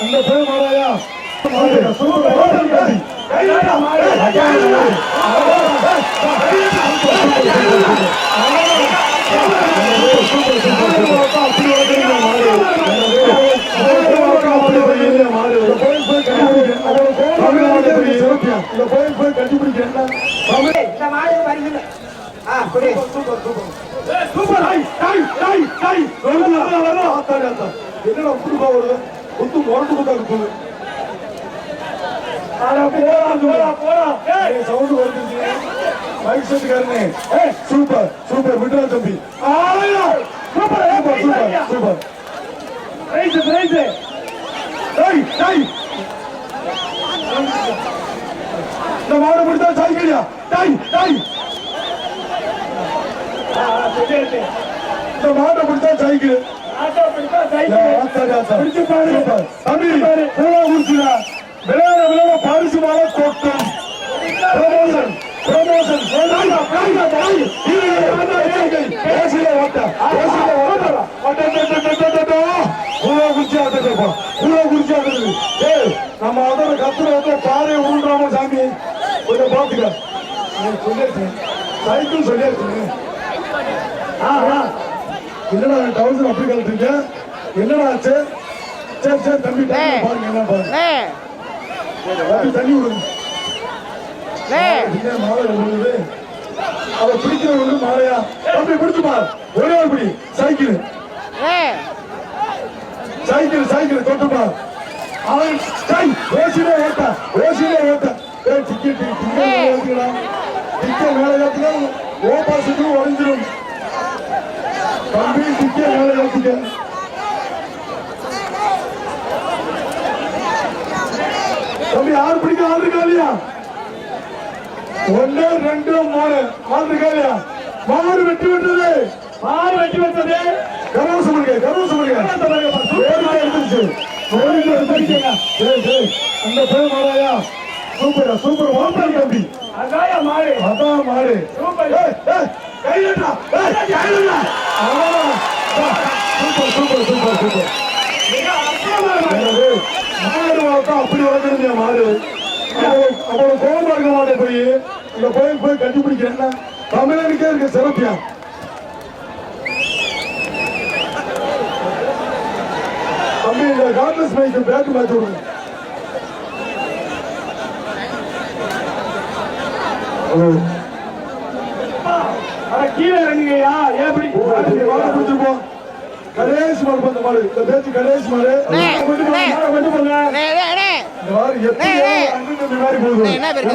அந்த பேர் மாறாயா சூப்பர் ஆ புடி என்னடா புதுப்பா வருது? முரட்டு புத்தா இருக்குது சவுண்ட் வருது மைக் செட்டுக்காரனே சூப்பர் சூப்பர் விட்ரா தம்பி. Super super super super prize prize டேய் டேய். இந்த மாடு பிடிச்சா சைக்கிளியா? டேய் டேய். இந்த மாட்டை பிடிச்சா சைக்கிள். விளையாட விளையாட பரிசு மாலை கொட்டும். ப்ரமோஷன் ப்ரமோஷன் பேசில ஓட்ட பேசில ஓட்ட. ஏய் நம்ம அதோட வந்து பாறை உருண்டாம சாமி. கொஞ்சம் பாத்துக்க. நான் சொல்லியிருக்கேன் சைக்கிள் சொல்லியிருக்கேன் ஆ ஆ. என்னடா டவுசர் அப்படி கழட்டுறீங்க? என்னடா ஆச்சு சரி சரி தம்பி பாருங்க என்ன பாருங்க. தண்ணி விடுங்க மாலை விழுது அவ பிடிக்கிறவங்க மாலையா? தம்பி பிடிச்சு பார். ஒரே ஒரு பிடி. சைக்கிள். சைக்கிள் சைக்கிள் தொட்டு பார். அவன் ஓசிலே ஓட்ட ஓசிலே ஓட்ட. ஏய் டிக்கெட் டிக்கெட் மேல ஏத்துக்கலாம் டிக்கெட் மேல ஏத்துக்கலாம் ஓ பாசுக்கு உடஞ்சிரும். தம்பி டிக்கெட் மேல ஏத்துக்க தம்பி யார் பிடிக்க ஆள் இருக்கா இல்லையா? ஒன்னு ரெண்டு மூணு. ஆள் இருக்கா இல்லையா? மாறு வெட்டி விட்டது மாறு வெட்டி ஏறிட்டு எடுத்துருச்சு. ஏறிட்டு எடுத்துருச்சு. சரி சரி அந்த பேர் மாறாயா? சூப்பர் சூப்பர் ஓப்பன் தம்பி. அதான் மாடு சூப்பர். கையிலடா, கையிலடா. சூப்பர் சூப்பர் சூப்பர் சூப்பர் மாடு. வளர்த்தா அப்படி வளர்க்கணுங்க மாடு அவ்வளவு கோபமா இருக்க போய் இந்த கோயில் போய் கண்டுபிடிக்கிறேன்னா தமிழனுக்கே இருக்க சிறப்பியா தம்பி இந்த விடுங்க அட கீழே இறங்குங்கய்யா. பிடிச்சிருப்போம் மாடு மாடு. இந்த பேச்சு மாடு. கொண்டு போங்க, எப்படி என்ன பேரு?